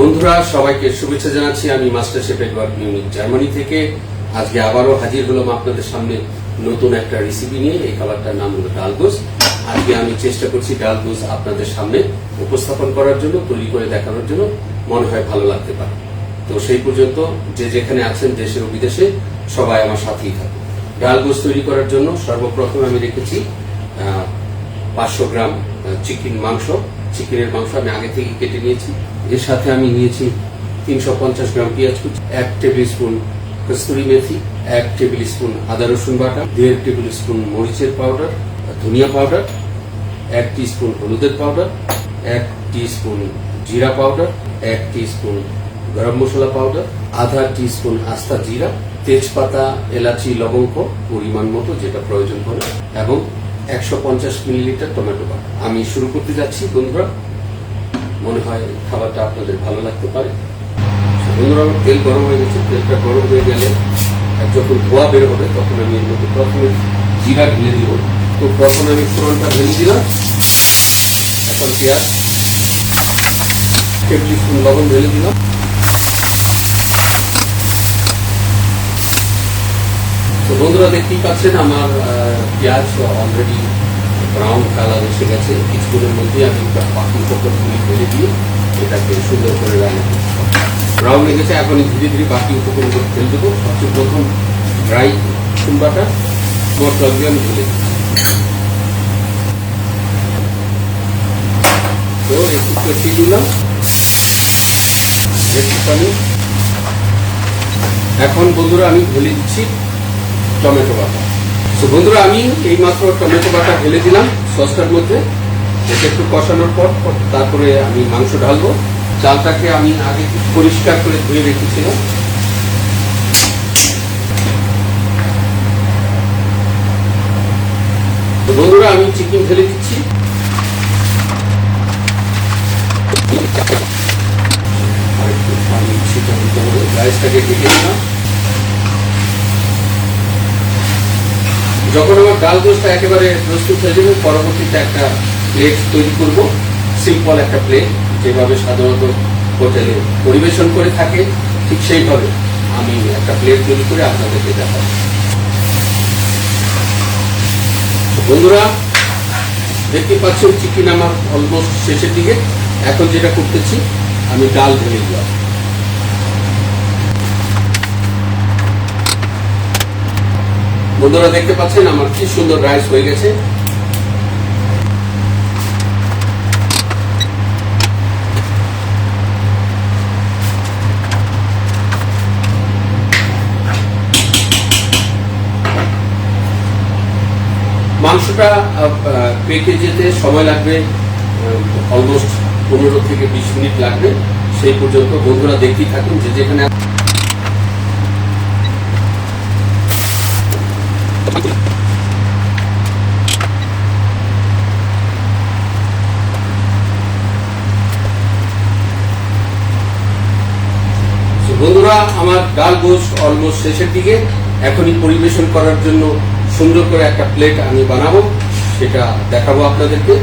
বন্ধুরা, সবাইকে শুভেচ্ছা জানাচ্ছি। আমি master chef Edward Munich Germany থেকে। আজকে আবারও হাজির হলাম আপনাদের সামনে নতুন একটা রেসিপি নিয়ে। এই খাবারটার নাম হলো ডালগোস আজকে আমি চেষ্টা করছি ডালগোস আপনাদের সামনে উপস্থাপন করার জন্য, তৈরি করে দেখানোর জন্য। মনে হয় ভালো লাগতে পারে। তো সেই পর্যন্ত যে যেখানে আছেন, দেশে ও বিদেশে, সবাই আমার সাথেই থাকুন। ডালগোস তৈরি করার জন্য সর্বপ্রথম আমি রেখেছি পাঁচশো গ্রাম চিকেন মাংস। চিকেনের মাংস আমি আগে থেকে কেটে নিয়েছি। এর সাথে আমি নিয়েছি তিনশো পঞ্চাশ গ্রাম পেঁয়াজ কুচি, এক টেবিল স্পুন কস্তুরি মেথি, এক টেবিল স্পুন আদা রসুন বাটা, দেড় টেবিল স্পুন মরিচের পাউডার, ধনিয়া পাউডার, এক স্পুন হলুদের পাউডার, এক স্পুন জিরা পাউডার, এক স্পুন গরম মশলা পাউডার, আধা স্পুন আস্তা জিরা, তেজপাতা, এলাচি, লবঙ্গ, পরিমাণ মতো যেটা প্রয়োজন পড়ে, এবং একশো পঞ্চাশ মিলিলিটার টমেটো আমি শুরু করতে যাচ্ছি, বন্ধুরা। মনে হয় খাবারটা আপনাদের ভালো লাগতে পারে। বন্ধুরা, তেল গরম হয়ে গেছে, তেলটা গরম হয়ে গেলে যখন ধোয়া বের হবে, তখন আমি এর মধ্যে প্রথমে জিরা ঢেলে দিব। তো প্রথমে আমি ফোড়নটা ঢেলে দিলাম। এখন পেঁয়াজ টেবিল স্পুন লবণ ঢেলে দিলাম। তো বন্ধুরা, দেখতেই পাচ্ছেন আমার পেঁয়াজ অলরেডি ব্রাউন কালার এসে গেছে কিছুক্ষণের মধ্যে আমি বাকি উপকরণগুলি ফেলে দিয়ে এটাকে সুন্দর করে রান্না করছি। ব্রাউন গেছে, এখন ধীরে ধীরে বাকি উপকরণগুলো ফেলে দেবো। সবচেয়ে প্রথম ড্রাই চুম্বাটা মশলাগুলি আমি ঢেলে দিচ্ছি। তো একটু কষিয়ে দিলাম। একটুখানি এখন বন্ধুরা আমি ঢেলে দিচ্ছি টমেটো বাটা। তো বন্ধুরা, আমি এই মাত্র টমেটো বাটা ঢেলে দিলাম সসটার মধ্যে। এটা একটু কষানোর পর, তারপরে আমি মাংস ঢালবো। চালটাকে আমি আগে পরিষ্কার করে ধুয়ে রেখেছিলাম। তো বন্ধুরা, আমি চিকেন ঢেলে দিচ্ছি। রাইসটাকে ঢেকে দিলাম। যখন আমার ডাল দোষটা একেবারে প্রস্তুত হয়ে যাবে, পরবর্তীতে একটা প্লেট তৈরি করব। সিম্পল একটা প্লেট যেভাবে সাধারণত হোটেলে পরিবেশন করে থাকে, ঠিক সেইভাবে আমি একটা প্লেট তৈরি করে আপনাদেরকে দেখাবো। বন্ধুরা, দেখতে পাচ্ছেন চিকেন আমার অলমোস্ট শেষের দিকে। এখন যেটা করতেছি, আমি ডাল ঢেলে দিলাম। বন্ধুরা দেখতে পাচ্ছেন আমার কি সুন্দর রাইস হয়ে গেছে। মাংসটা পেকে যেতে সময় লাগবে অলমোস্ট পনেরো থেকে বিশ মিনিট লাগবে। সেই পর্যন্ত বন্ধুরা দেখতেই থাকুন যে যেখানে বন্ধুরা, আমার ডাল গোস অলমোস্ট শেষের দিকে। এখনই পরিবেশন করার জন্য সুন্দর করে একটা প্লেট আমি বানাবো, সেটা দেখাবো আপনাদেরকে।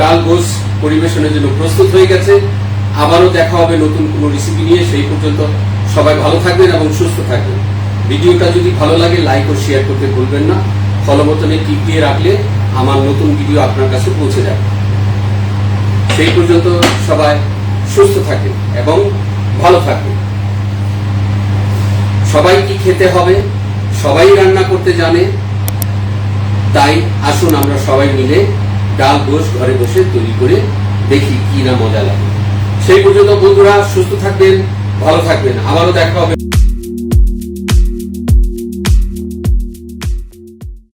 ডাল গোস পরিবেশনের জন্য প্রস্তুত হয়ে গেছে। আবারও দেখা হবে নতুন কোনো রেসিপি নিয়ে। সেই পর্যন্ত সবাই ভালো থাকবেন এবং সুস্থ থাকবেন। ভিডিওটা যদি ভালো লাগে লাইক ও শেয়ার করতে ভুলবেন না। ফলো বোতামে টিপ দিয়ে রাখলে আমার নতুন ভিডিও আপনার কাছে পৌঁছে যাবে। সেই পর্যন্ত সবাই সুস্থ থাকবেন এবং ভালো থাকবেন। সবাই কি খেতে হবে? সবাই রান্না করতে জানে। তাই আসুন আমরা সবাই মিলে ডাল গোশ ঘরে বসে তৈরি করে দেখি কি না মজা লাগে। সেই পর্যন্ত বন্ধুরা সুস্থ থাকবেন, ভালো থাকবেন। আবারও দেখা হবে।